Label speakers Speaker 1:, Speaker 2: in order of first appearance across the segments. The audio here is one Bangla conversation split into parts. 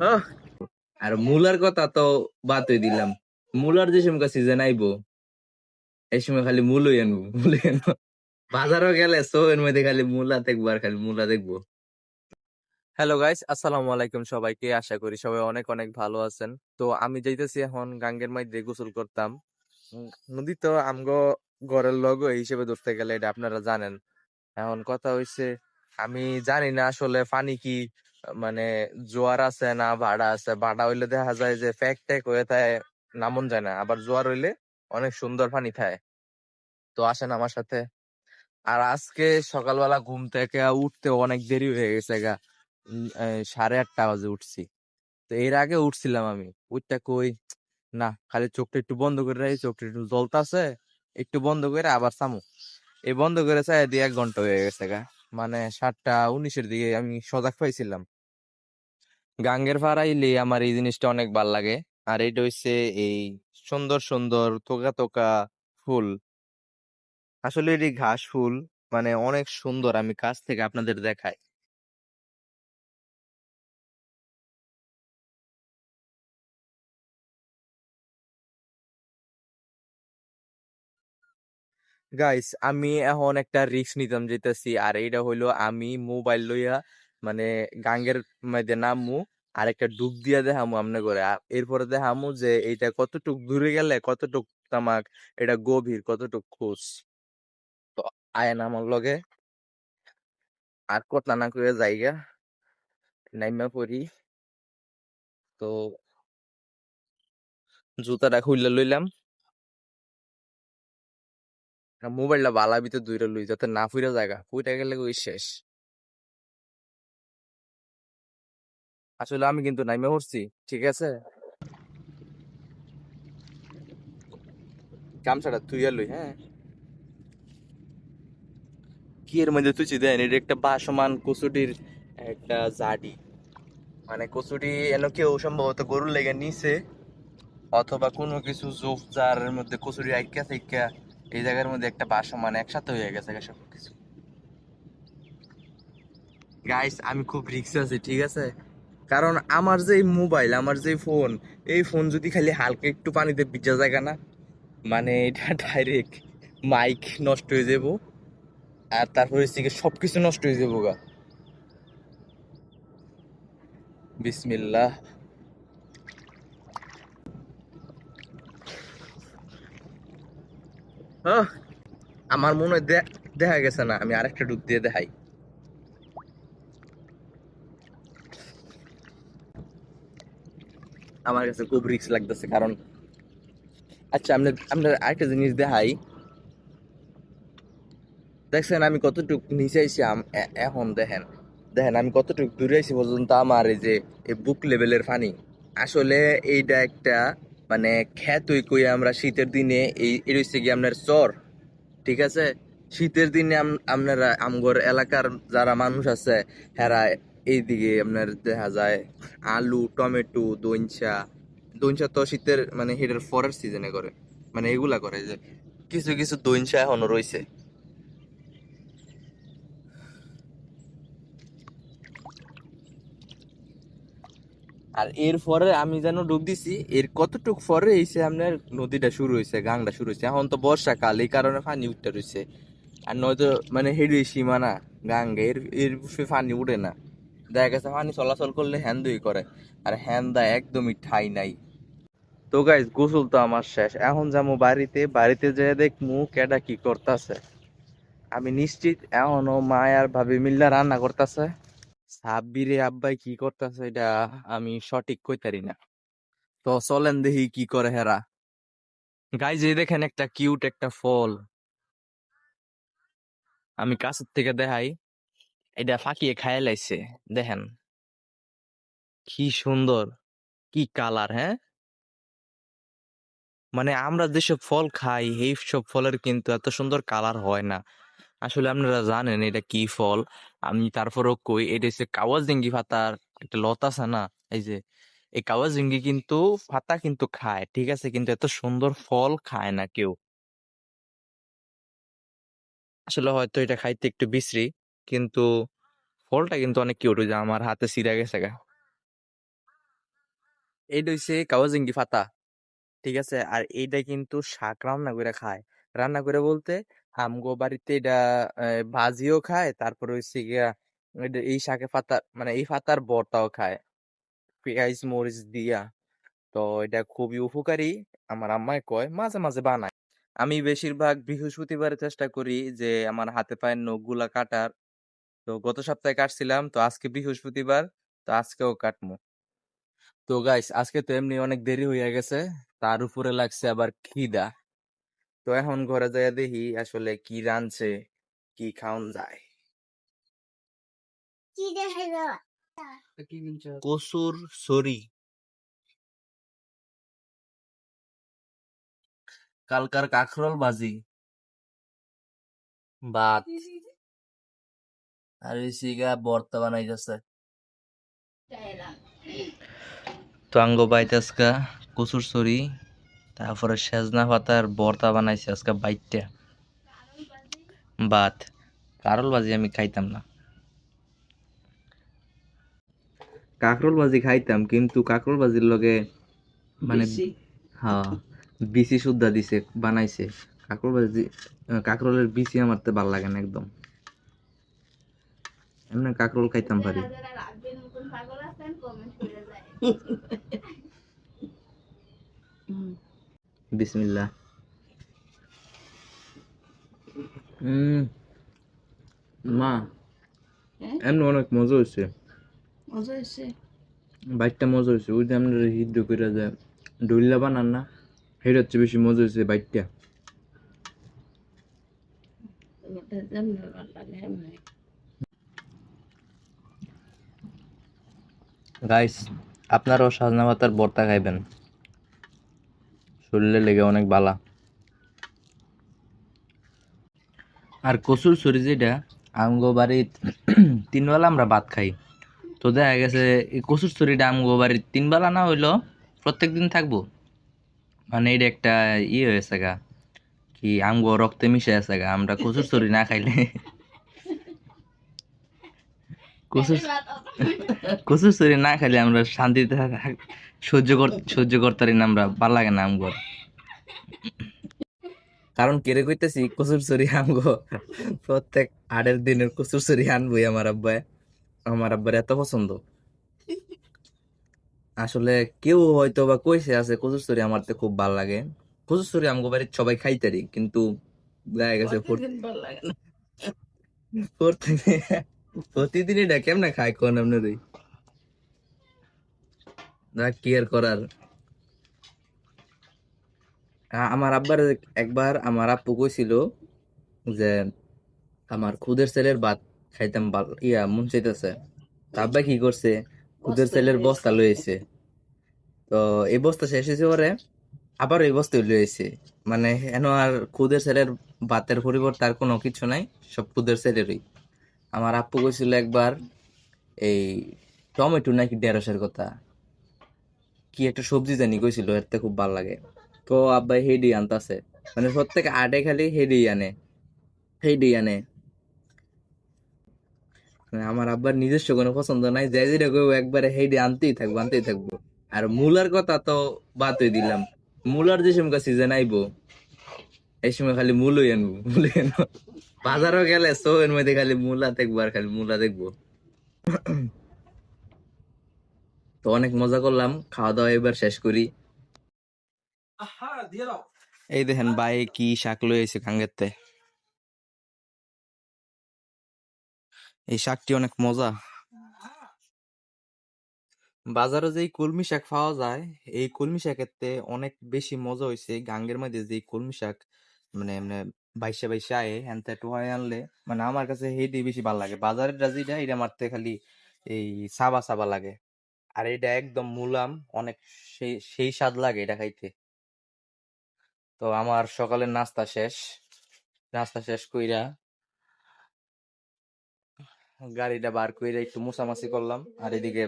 Speaker 1: আহ, আর মুলার কথা তো বাতই দিলাম। মুলার যে সময় সিজন আইবো এই সময় খালি মুলই আনব মুলই আনব। বাজারও গেলে সো এর মধ্যে খালি মুলা দেখব আর খালি মুলা দেখব।
Speaker 2: হ্যালো গাইস আসসালামু আলাইকুম সবাইকে। আশা করি সবাই অনেক অনেক ভালো আছেন। তো আমি যাইতেছি এখন গাঙ্গের মধ্যে গোসল করতাম। নদী তো আমগো ঘরের লগো এই হিসেবে ধরতে গেলে এটা আপনারা জানেন। এখন কথা হইছে আমি জানি না আসলে পানি কি মানে জোয়ার আছে না ভাড়া আছে? ভাড়া হইলে দেখা যায় যে ফ্যাক ট্যাক হয়ে থাকে নামন যায় না। আবার জোয়ার হইলে অনেক সুন্দর পানি থাকে তো আসেন আমার সাথে। আর আজকে সকালবেলা ঘুম থেকে উঠতে অনেক দেরি হয়ে গেছে গা। সাড়ে আটটা বাজে উঠছি। তো এর আগে উঠছিলাম আমি। উঠটা কই? না, খালি চোখটা একটু বন্ধ করে রাখি, চোখটা একটু জ্বলতাছে। একটু বন্ধ করে আবার সামু এই বন্ধ করে চাই দিয়ে এক ঘণ্টা হয়ে গেছে গা। মানে সাতটা উনিশের দিকে আমি সজাগ পাইছিলাম। গাঙ্গের ফাড়াইলে আমার এই জিনিসটা অনেক ভালো লাগে। আর এটা হচ্ছে এই সুন্দর সুন্দর তোকা তোকা ফুল। আসলে এটি ঘাস ফুল মানে অনেক সুন্দর আমি কাছ থেকে আপনাদের দেখাই। গাইস আমি এখন একটা রিস্ক নিতাম যেতেছি আর এইটা হইল আমি মোবাইল লইয়া মানে গাঙ্গের মধ্যে নামমু, আর একটা ডুব দিয়া দেখামু আমনে করে। এরপরে দেখামু যে এইটা কতটুক দূরে গেলে কতটুক তামাক, এটা গভীর, কতটুক খোঁজ। তো আয়েন আমার লগে আর কথা না করে জায়গা নাইমা পড়ি। তো জুতাটা খুললে লইলাম। মোবাইলটা বালা ভিতরে দুইটা লই, যাতে না ফুইরা জায়গা, ফুইটা গেলে ওই শেষ। আসলে আমি কিন্তু নাইমে পড়ছি, ঠিক আছে? গামছাটা তুইয়া লই হ্যাঁ? কি এর মধ্যে তুই দেন এটা একটা বাসমান কচুটির একটা জাডি। মানে কচুটি এন কেউ সম্ভবত গরুর লেগে নিছে, অথবা কোনো কিছু জোফ জারের মধ্যে কচুরি আইকা থাইকা এই জায়গার মধ্যে একটা বাসমান একসাথে হয়ে গেছে সব কিছু গাইস আমি খুব রিক্স আছি, ঠিক আছে? কারণ আমার যে মোবাইল আমার যে ফোন এই ফোন যদি খালি হালকা একটু পানিতে ভিজা জায়গা না মানে এটা ডাইরেক্ট মাইক নষ্ট হয়ে যাব, আর তারপরে হচ্ছে সব কিছু নষ্ট হয়ে যাব গা। বিসমিল্লাহ। আহ, আমার মনে হয় দেখা গেছে না আমি আরেকটা ডুব দিয়ে দেখাই। আমার কাছে খুব রিস্ক লাগতেছে কারণ আচ্ছা আমরা আমরা আরেকটা জিনিস দেখাই। দেখছেন আমি কতটুক নিচে আইছি এখন দেখেন। দেখেন আমি কতটুক দূরে আইছি পর্যন্ত আমার এই যে বুক লেভেলের পানি। আসলে এইটা একটা মানে খ্যাতই কই আমরা শীতের দিনে এই হচ্ছে কি আপনার চর, ঠিক আছে? শীতের দিনে আপনারা আমগর এলাকার যারা মানুষ আছে, হেরা এইদিকে আপনার দেখা যায়, আলু, টমেটো, দইনচা দইনচা তো শীতের মানে হিটের ফরের সিজনে করে মানে এগুলা করে যে, কিছু কিছু দইনচা এখনও রয়েছে আর এর পরে আমি যেন ডুব দিছি, এর কতটুক পরে এসে আপনার নদীটা শুরু হয়েছে, গাংটা শুরু হয়েছে। এখন তো বর্ষাকাল, এই কারণে পানি উঠতে রয়েছে। আর নয়তো মানে হেডি সীমানা গাঙ্গে এর এর পানি উঠে না। দেখা গেছে পানি চলাচল করলে হ্যান্দই করে, আর হ্যান্দা একদমই ঠাই নাই। তো গাইজ গোসল তো আমার শেষ। এখন যাব বাড়িতে বাড়িতে যেয়ে দেখ দেখমু কেডা কি করতেছে। আমি নিশ্চিত এখনও মা আর ভাবি মিল্লা রান্না করতেছে। সাব্বিরে, আব্বাই কি করতেছে এটা আমি সঠিক কইতারি না। তো চলেন দেখি কি করে হেরা। গাইজ এই দেখেন একটা কিউট একটা ফল। আমি কাছের থেকে দেখাই। এটা ফাঁকিয়ে খায় লাইছে, দেখেন। কি সুন্দর, কি কালার হ্যাঁ? মানে আমরা যেসব ফল খাই, এই সব ফলের কিন্তু এত সুন্দর কালার হয় না। আসলে আপনারা জানেন এটা কি ফল। আমি তারপরও কই, এটা হচ্ছে কাওয়াজিঙ্গি পাতার একটা লতা আছে না, এই যে, এই কাওয়াজিঙ্গি কিন্তু পাতা কিন্তু খায়, ঠিক আছে? কিন্তু এত সুন্দর ফল খায় না কেউ। আসলে হয়তো এটা খাইতে একটু বিশ্রী, কিন্তু ফলটা কিন্তু অনেক কিউট যে আমার হাতে ছিঁড়া গেছে গা। এইটা হইছে কাওয়াজিঙ্গি পাতা, ঠিক আছে? আর এইটা কিন্তু শাক রান্না করে খায়। রান্না করে বলতে আমগো বাড়িতে এটা ভাজিও খায়, তারপর এটা- এই শাকের পাতা মানে এই পাতার ভর্তাও খায়। পেঁয়াজ, মরিচ দিয়া। তো এটা খুবই উপকারী, আমার আম্মাই কয়, মাঝে মাঝে বানায়। আমি বেশিরভাগ বৃহস্পতিবারে চেষ্টা করি যে, আমার হাতে পায়ের নখগুলা কাটার। তো গত সপ্তাহে কাটছিলাম, তো আজকে বৃহস্পতিবার, তো আজকেও কাটমু। তো গাইস, আজকে তো এমনি অনেক দেরি হয়ে গেছে, তার উপরে লাগছে আবার খিদা। তো এখন ঘরে যাইয়া দেখি আসলে কি রাঁধছে কি খাওন যায়। কসুর সরি কালকার কাকরল বাজি ভাত। আর সিগা বর্তা বানাইতেছে। তো আঙ্গ বাইতে আজকা কচুর সরি তারপরে সেজনা পাতার বর্তা বানাইছে আজকে বাইটটা ভাত কারল বাজি আমি খাইতাম না। কাকরোল বাজি খাইতাম কিন্তু কাকরোল বাজির লগে মানে হ্যাঁ বিসি সুদ্ধা দিছে বানাইছে। কাকরোল বাজি কাকরোলের বিসি আমার তো ভালো লাগে না একদম। এমনি কাকরোল খাইতাম পারি। বিসমিল্লাহ। হুম মা এমনি অনেক মজা হয়েছে
Speaker 3: মজা হয়েছে
Speaker 2: বাইকটা মজা হয়েছে ওই যে আমরা হিদ্র করে যায় ডইলা বানান না সেটা হচ্ছে বেশি মজা হয়েছে বাইকটা। গাইস আপনারাও সাজনা পাতার ভর্তা খাইবেন। শরীরে লেগে অনেক বালা। আর কচুর সরি যেটা, আমগো বাড়ির তিনবেলা আমরা ভাত খাই। তো দেখা গেছে, এই কচুর সরিটা আমগো বাড়ির তিনবেলা না হইল প্রত্যেক দিন থাকব। মানে এটা একটা ইয়ে হয়েছে গা, কি আমগো রক্তে মিশে আছে গা, আমরা কচুর সরি না খাইলে। কচুর কচুর না খাইলে আমরা শান্তিতে সহ্য কর সহ্য করতে পারি না আমরা ভালো লাগে না আমগো। কারণ কেড়ে কইতেছি কচুর সরি আমগো। প্রত্যেক আটের দিনের কচুর সরি আনবই আমার আব্বাই আমার আব্বার এত পছন্দ। আসলে কেউ হয়তো বা কইছে আছে কচুর সরি আমার তো খুব ভালো লাগে। কচুর সরি আমগো বাড়ির সবাই খাইতারি কিন্তু দেখা গেছে প্রত-
Speaker 3: প্রতিদিন ভালো না
Speaker 2: প্রতিদিন প্রতিদিন এটা কেমনে খায় কোন আপনারই না কি আর করার আমার আব্বার একবার আমার আপ্পু কইছিল যে আমার খুদের ছেলের ভাত খাইতাম ইয়া মন চাইতেছে। আব্বা কি করছে? খুদের ছেলের বস্তা লইছে তো এই বস্তা শেষ হয়েছে পরে আবার এই বস্তা লইছে মানে এন আর খুদের ছেলের ভাতের পরিবর্তে আর কোনো কিছু নাই সব খুদের ছেলেরই। আমার আপ্পু কইছিল একবার, এই টমেটো নাকি ঢেঁড়সের কথা। কি একটা সবজি জানি কইছিল এতে খুব ভালো লাগে। তো আব্বা হেডি আনতাছে। মানে প্রত্যেক আটে খালি হেডি আনে হেডি আনে। মানে আমার আব্বার নিজস্ব কোনো পছন্দ নাই, যে যেটা কইবো একবারে হেডি আনতেই থাকব আনতেই থাকব। আর মূলার কথা তো বাতই দিলাম। মূলার যে সময় সিজন আইবো। এই সময় খালি মূলই আনব মূলই আনব। বাজারও গেলে সো এর মধ্যে খালি মূলা দেখব আর খালি মূলা দেখব। তো অনেক মজা করলাম খাওয়া দাওয়া এবার শেষ করি। এই দেখেন ভাই কি শাক লয়েছে কাঙ্গেতে এই শাকটি অনেক মজা। বাজারে যে কলমি শাক পাওয়া যায় এই কলমি শাকেতে অনেক বেশি মজা হয়েছে গাঙ্গের মধ্যে যে কলমি শাক। মানে এমনি বাইশে বাইশে আয়ে হ্যান্তে টোহাই আনলে মানে আমার কাছে হেইটি বেশি ভালো লাগে। বাজারের যেটা, এটা মারতে খালি এই সাবা সাবা লাগে। আর এটা একদম মুলাম, অনেক সেই সেই স্বাদ লাগে এটা খাইতে। তো আমার সকালের নাস্তা শেষ। নাস্তা শেষ কইরা গাড়িটা বার কইরা একটু মুছামাছি করলাম। আর এদিকে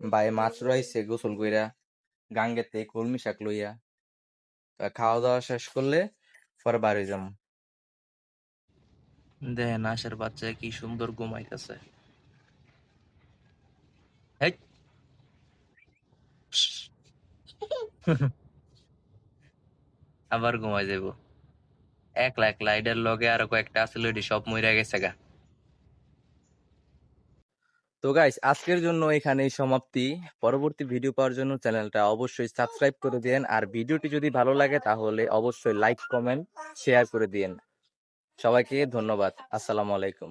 Speaker 2: ভাই মাছ রয়েছে গোসল কইরা, গাঙ্গেতে কলমি শাক লইয়া। খাওয়া দাওয়া শেষ করলে পরে বারিজম দেখেন আশের বাচ্চা কি সুন্দর ঘুমাইতেছে।
Speaker 1: আবার ঘুমাই যাব একলা একলা এটার লগে আরও কয়েকটা আসলে সব মইরা গেছে গা।
Speaker 2: তো গাইস আজকের জন্য এখানেই সমাপ্তি। পরবর্তী ভিডিও পাওয়ার জন্য চ্যানেলটা অবশ্যই সাবস্ক্রাইব করে দিন আর ভিডিওটি যদি ভালো লাগে তাহলে অবশ্যই লাইক কমেন্ট শেয়ার করে দিন সবাইকে ধন্যবাদ। আসসালামু আলাইকুম।